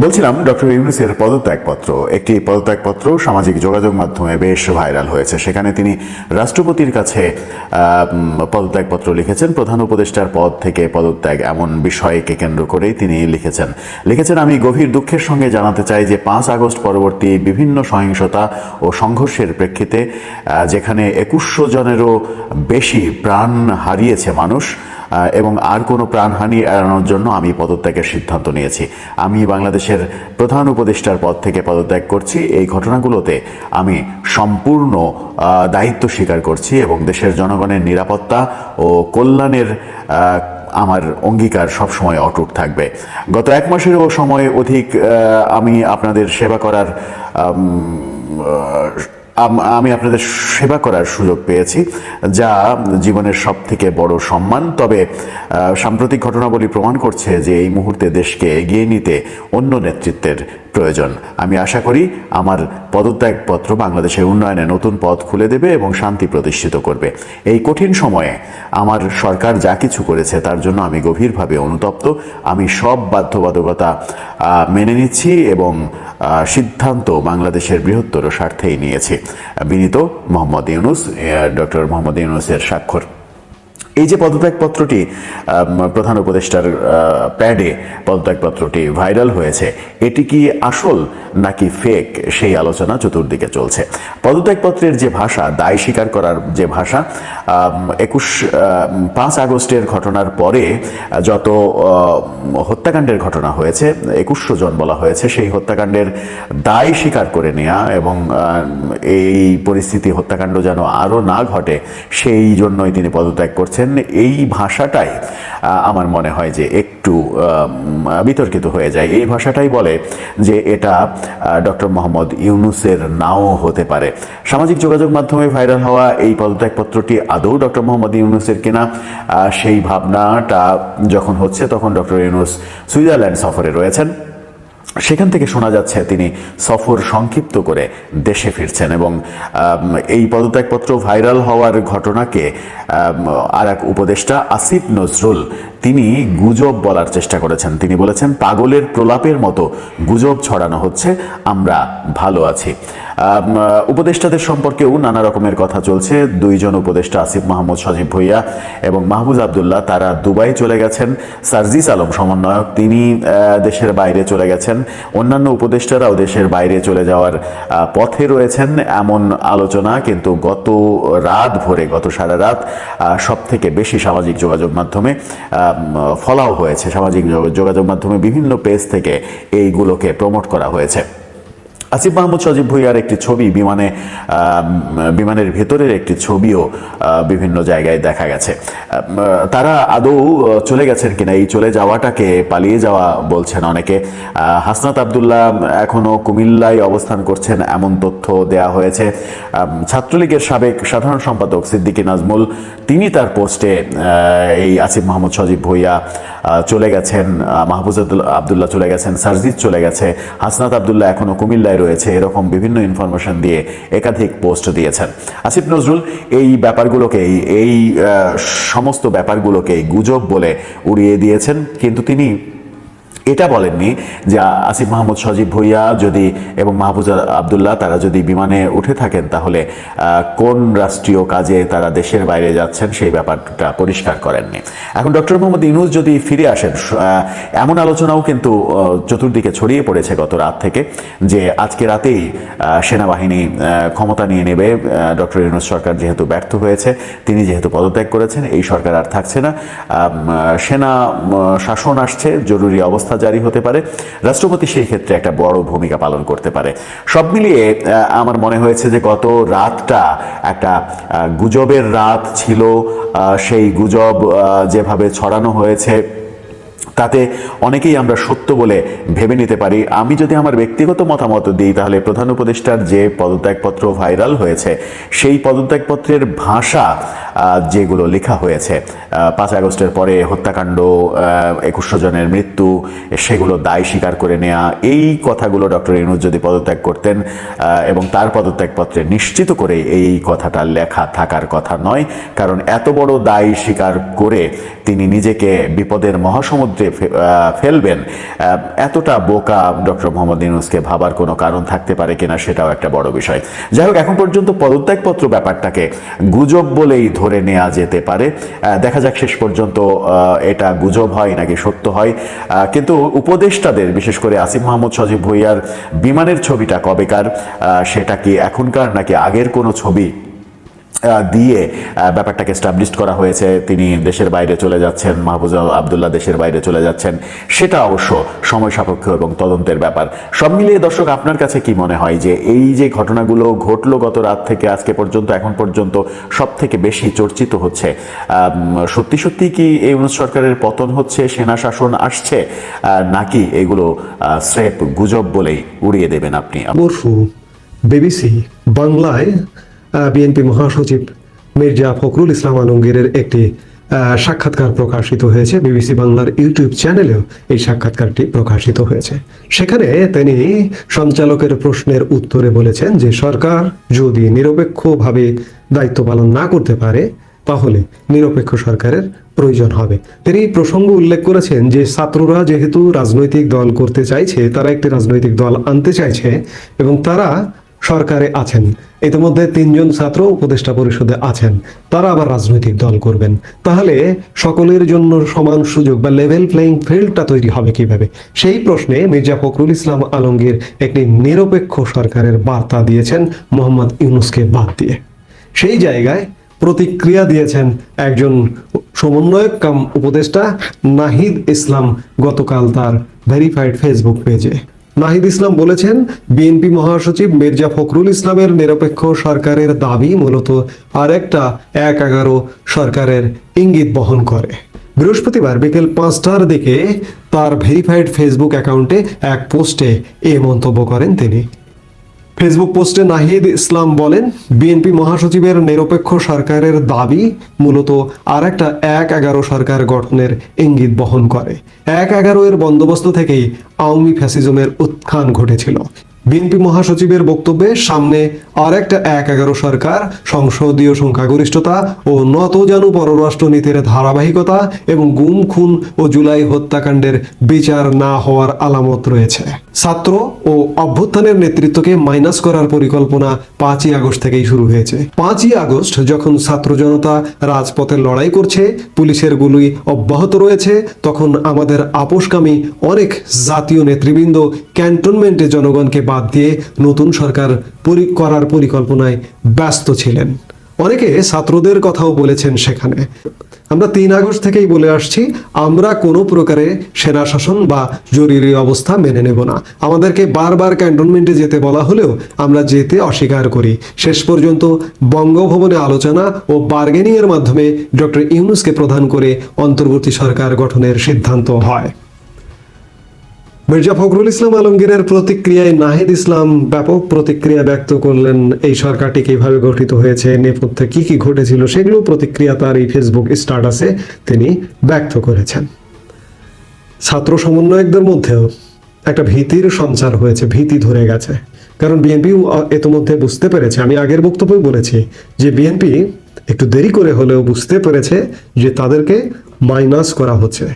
বলছিলাম, ডক্টর ইউনুসের পদত্যাগপত্র। একটি পদত্যাগপত্র সামাজিক যোগাযোগ মাধ্যমে বেশ ভাইরাল হয়েছে। সেখানে তিনি রাষ্ট্রপতির কাছে পদত্যাগপত্র লিখেছেন। প্রধান উপদেষ্টার পদ থেকে পদত্যাগ এমন বিষয়কে কেন্দ্র করেই তিনি লিখেছেন। লিখেছেন, আমি গভীর দুঃখের সঙ্গে জানাতে চাই যে পাঁচ আগস্ট পরবর্তী বিভিন্ন সহিংসতা ও সংঘর্ষের প্রেক্ষিতে যেখানে একুশশো জনেরও বেশি প্রাণ হারিয়েছে মানুষ এবং আর কোনো প্রাণহানি এড়ানোর জন্য আমি পদত্যাগের সিদ্ধান্ত নিয়েছি। আমি বাংলাদেশের প্রধান উপদেষ্টার পদ থেকে পদত্যাগ করছি। এই ঘটনাগুলোতে আমি সম্পূর্ণ দায়িত্ব স্বীকার করছি এবং দেশের জনগণের নিরাপত্তা ও কল্যাণের আমার অঙ্গীকার সবসময় অটুট থাকবে। গত এক মাসেরও সময় অধিক আমি আপনাদের সেবা করার আম, আপনাদের সেবা করার সুযোগ পেয়েছি যা জীবনের সব থেকে বড় সম্মান। তবে সাম্প্রতিক ঘটনাবলী প্রমাণ করছে যে এই মুহূর্তে দেশকে এগিয়ে নিতে অন্য নেতৃত্বের প্রয়োজন। আমি আশা করি আমার পদত্যাগপত্র বাংলাদেশের উন্নয়নে নতুন পথ খুলে দেবে এবং শান্তি প্রতিষ্ঠিত করবে। এই কঠিন সময়ে আমার সরকার যা কিছু করেছে তার জন্য আমি গভীরভাবে অনুতপ্ত। আমি সব বাধ্যবাধকতা মেনে নিচ্ছি এবং সিদ্ধান্ত বাংলাদেশের বৃহত্তর স্বার্থেই নিয়েছে। বিনীত মোহাম্মদ ইউনুস ডক্টর মোহাম্মদ ইউনুসের স্বাক্ষর। এই যে পদত্যাগপত্রটি প্রধান উপদেষ্টার প্যাডে পদত্যাগপত্রটি ভাইরাল হয়েছে, এটি কি আসল নাকি ফেক সেই আলোচনা চতুর্দিকে চলছে। পদত্যাগপত্রের যে ভাষা, দায় স্বীকার করার যে ভাষা একুশ পাঁচ আগস্টের ঘটনার পরে, যত হত্যাকাণ্ডের ঘটনা হয়েছে, একুশশো জন বলা হয়েছে, সেই হত্যাকাণ্ডের দায় স্বীকার করে নেওয়া এবং এই পরিস্থিতি হত্যাকাণ্ড যেন আরও না ঘটে, সেই জন্যই তিনি পদত্যাগ করছেন। এই ভাষাটাই আমার মনে হয় যে একটু বিতর্কিত হয়ে যায়। এই ভাষাটাই বলে যে এটা ডক্টর মোহাম্মদ ইউনুসের নাও হতে পারে। সামাজিক যোগাযোগ মাধ্যমে ভাইরাল হওয়া এই পদত্যাগপত্রটি আদৌ ডক্টর মোহাম্মদ ইউনুসের কিনা? সেই ভাবনাটা যখন হচ্ছে, তখন ডক্টর ইউনুস সুইজারল্যান্ড সফরে রয়েছেন। সেখান থেকে শোনা যাচ্ছে তিনি সফর সংক্ষিপ্ত করে দেশে ফিরছেন এবং এই পদত্যাগপত্র ভাইরাল হওয়ার ঘটনাকে আর এক উপদেষ্টা আসিফ নজরুল, তিনি গুজব বলার চেষ্টা করেছেন। তিনি বলেছেন, পাগলের প্রলাপের মতো গুজব ছড়ানো হচ্ছে, আমরা ভালো আছি। উপদেষ্টাদের সম্পর্কেও নানা রকমের কথা চলছে। দুইজন উপদেষ্টা আসিফ মাহমুদ, সজীব ভুইয়া এবং মাহবুজ আবদুল্লাহ, তারা দুবাই চলে গেছেন। সার্জিস আলম সমন্বয়ক, তিনি দেশের বাইরে চলে গেছেন। অন্যান্য উপদেষ্টারাও দেশের বাইরে চলে যাওয়ার পথে রয়েছেন এমন আলোচনা, কিন্তু গত রাত ভোরে, গত সারা রাত সব থেকে বেশি সামাজিক যোগাযোগ মাধ্যমে ফলাও হয়েছে। সামাজিক যোগাযোগ মাধ্যমে বিভিন্ন পেজ থেকে এইগুলোকে প্রমোট করা হয়েছে। আসিফ মাহমুদ সজীব ভুইয়ার একটি ছবি, বিমানে বিমানের ভেতরের একটি ছবিও বিভিন্ন জায়গায় দেখা গেছে। তারা আদৌ চলে গেছেন কিনা, এই চলে যাওয়াটাকে পালিয়ে যাওয়া বলছেন অনেকে। হাসনাত আবদুল্লাহ এখনও কুমিল্লায় অবস্থান করছেন, এমন তথ্য দেয়া হয়েছে। ছাত্রলীগের সাবেক সাধারণ সম্পাদক সিদ্দিকী নাজমুল, তিনি তার পোস্টে এই আসিফ মাহমুদ সজীব ভুইয়া চলে গেছেন মাহবুজ আবদুল্লাহ চলে গেছেন, সার্জিদ চলে গেছে, হাসনাত আবদুল্লাহ এখনও কুমিল্লায় রয়েছে, এরকম বিভিন্ন ইনফরমেশন দিয়ে একাধিক পোস্ট দিয়েছেন। আসিফ নজরুল, এই ব্যাপারগুলোকেই, এই সমস্ত ব্যাপারগুলোকেই গুজব বলে উড়িয়ে দিয়েছেন, কিন্তু তিনি এটা বলেননি যে আসিফ মাহমুদ সজীব ভুইয়া যদি এবং মাহফুজ আবদুল্লাহ তারা যদি বিমানে উঠে থাকেন, তাহলে কোন রাষ্ট্রীয় কাজে তারা দেশের বাইরে যাচ্ছেন সেই ব্যাপারটা পরিষ্কার করেননি। এখন ডক্টর মোহাম্মদ ইউনুস যদি ফিরে আসেন এমন আলোচনাও কিন্তু চতুর্দিকে ছড়িয়ে পড়েছে গত রাত থেকে যে আজকে রাতেই সেনাবাহিনী ক্ষমতা নিয়ে নেবে ডক্টর ইউনুস সরকার যেহেতু ব্যর্থ হয়েছে, তিনি যেহেতু পদত্যাগ করেছেন, এই সরকার আর থাকছে না। সেনা শাসন আসছে, জরুরি অবস্থা জারি হতে পারে। রাষ্ট্রপতি সেই ক্ষেত্রে একটা বড় ভূমিকা পালন করতে পারে। সব মিলিয়ে আমার মনে হয়েছে যে গত রাতটা একটা গুজবের রাত ছিল। সেই গুজব যেভাবে ছড়ানো হয়েছে, তাতে অনেকেই আমরা সত্য বলে ভেবে নিতে পারি। আমি যদি আমার ব্যক্তিগত মতামত দিই, তাহলে প্রধান উপদেষ্টার যে পদত্যাগপত্র ভাইরাল হয়েছে, সেই পদত্যাগপত্রের ভাষা যেগুলো লেখা হয়েছে। পাঁচ আগস্টের পরে হত্যাকাণ্ড একুশশো জনের মৃত্যু, সেগুলো দায় স্বীকার করে নেওয়া এই কথাগুলো ডক্টর ইনুজ যদি পদত্যাগ করতেন এবং তার পদত্যাগপত্রে নিশ্চিত করে এই কথাটা লেখা থাকার কথা নয়, কারণ এত বড় দায় স্বীকার করে তিনি নিজেকে বিপদের মহাসমুদ্রে ফেলবেন এতটা বোকা ডক্টর মোহাম্মদ ইউনুসকে ভাবার কোনো কারণ থাকতে পারে কিনা সেটাও একটা বড় বিষয়। যাই হোক, এখন পর্যন্ত পদত্যাগপত্র ব্যাপারটাকে গুজব বলেই ধরে নেওয়া যেতে পারে। দেখা যাক শেষ পর্যন্ত এটা গুজব হয় নাকি সত্য হয়। কিন্তু উপদেষ্টাদের, বিশেষ করে আসিফ মাহমুদ সজীব ভুইয়ার বিমানের ছবিটা কবেকার? সেটা কি এখনকার নাকি আগের কোনো ছবি? দিয়ে ব্যাপারটাকে স্টাবলিশ করা হয়েছে। তিনি দেশের বাইরে চলে যাচ্ছেন মাহবুজা আবদুল্লাহ দেশের বাইরে চলে যাচ্ছেন। সেটা অবশ্য সময় সাপেক্ষ এবং তদন্তের ব্যাপার। সব মিলিয়ে দর্শক, আপনার কাছে কি মনে হয় যে এই যে ঘটনাগুলো ঘটলো গত রাত থেকে আজকে পর্যন্ত, এখন পর্যন্ত সব থেকে বেশি চর্চিত হচ্ছে সত্যি সত্যি কি এই অনুজ সরকারের পতন হচ্ছে, সেনা শাসন আসছে নাকি এগুলো স্রেপ গুজব বলেই উড়িয়ে দেবেন আপনি? বিবিসি, বাংলায় বিএনপি মহাসচিব মির্জা ফখরুল ইসলাম আলমগীরের একটি সাক্ষাৎকার প্রকাশিত হয়েছে। বিবিসি বাংলার ইউটিউব চ্যানেলেও এই সাক্ষাৎকারটি প্রকাশিত হয়েছে। সেখানে তিনি সঞ্চালকের প্রশ্নের উত্তরে বলেছেন যে, সরকার যদি নিরপেক্ষভাবে দায়িত্ব পালন না করতে পারে, তাহলে নিরপেক্ষ সরকারের প্রয়োজন হবে। তিনি প্রসঙ্গ উল্লেখ করেছেন যে, ছাত্ররা যেহেতু রাজনৈতিক দল করতে চাইছে, তারা একটি রাজনৈতিক দল আনতে চাইছে এবং তারা সরকারে আছেন। ইতিমধ্যে তিনজন ছাত্র উপদেষ্টা পরিষদে আছেন। তারা আবার রাজনৈতিক দল করবেন। তাহলে সকলের জন্য সমান সুযোগ বা লেভেল প্লেইং ফিল্ডটা তৈরি হবে কীভাবে? সেই প্রশ্নে মির্জা ফখরুল ইসলাম আলমগীর একটি নিরপেক্ষ সরকারের বার্তা দিয়েছেন মোহাম্মদ ইউনুসকে বাদ দিয়ে। সেই জায়গায় প্রতিক্রিয়া দিয়েছেন একজন সমন্বয়ক কাম উপদেষ্টা নাহিদ ইসলাম গতকাল তার ভেরিফাইড ফেসবুক পেজে নাহিদ ইসলাম বলেছেন, বিএনপি মহাসচিব মির্জা ফখরুল ইসলামের নিরপেক্ষ সরকারের দাবি মূলত আর একটা এক এগারো সরকারের ইঙ্গিত বহন করে। বৃহস্পতিবার বিকেল পাঁচটার দিকে তার ভেরিফাইড ফেসবুক অ্যাকাউন্টে এক পোস্টে এ মন্তব্য করেন তিনি। ফেসবুক পোস্টে নাহিদ ইসলাম বলেন, বিএনপি মহাসচিবের নিরপেক্ষ সরকারের দাবি মূলত আর একটা এক এগারো সরকার গঠনের ইঙ্গিত বহন করে। এক এগারো এর বন্দোবস্ত থেকেই আওয়ামী ফ্যাসিজমের উত্থান ঘটেছিল। বিএনপি মহাসচিবের বক্তব্যে সামনে আর একটা এক এগারো সরকার, সংসদীয় সংখ্যাগরিষ্ঠতা ও নত নতজানু পররাষ্ট্রনীতির ধারাবাহিকতা এবং গুম, খুন ও জুলাই হত্যাকাণ্ডের বিচার না হওয়ার আলামত রয়েছে। ছাত্র ও অভ্যুত্থানের নেতৃত্বকে মাইনাস করার পরিকল্পনা পাঁচই আগস্ট থেকেই শুরু হয়েছে। পাঁচই আগস্ট যখন ছাত্র জনতা রাজপথে লড়াই করছে, পুলিশের গুলি অব্যাহত রয়েছে, তখন আমাদের আপোষকামী অনেক জাতীয় নেতৃবৃন্দ ক্যান্টনমেন্টে জনগণকে বাদ দিয়ে নতুন সরকার পরি, করার পরিকল্পনায় ব্যস্ত ছিলেন। অনেকে ছাত্রদের কথাও বলেছেন সেখানে। আমরা তিন আগস্ট থেকেই বলে আসছি, আমরা কোনো প্রকারে সেনা শাসন বা জরুরি অবস্থা মেনে নেব না। আমাদেরকে বারবার ক্যান্টনমেন্টে যেতে বলা হলেও আমরা যেতে অস্বীকার করি। শেষ পর্যন্ত বঙ্গভবনে আলোচনা ও বার্গেনিংয়ের মাধ্যমে ডক্টর ইউনুসকে প্রধান করে অন্তর্বর্তী সরকার গঠনের সিদ্ধান্ত হয়। মির্জা ফখরুল ইসলাম আলমগীরের প্রতিক্রিয়ায় নাহিদ ইসলাম ব্যাপক প্রতিক্রিয়া ব্যক্ত করলেন। এই সরকারটি কীভাবে গঠিত হয়েছে, নেপথ্যে কি কি ঘটেছিল, সেগুলো প্রতিক্রিয়া তার এই ফেসবুক স্ট্যাটাসে তিনি ব্যক্ত করেছেন। ছাত্র সমন্বয়কদের মধ্যেও একটা ভীতির সঞ্চার হয়েছে, ভীতি ধরে গেছে। কারণ বিএনপি ইতিমধ্যে বুঝতে পেরেছে, আমি আগের বক্তব্যই বলেছি যে বিএনপি একটু দেরি করে হলেও বুঝতে পেরেছে যে তাদেরকে মাইনাস করা হচ্ছে।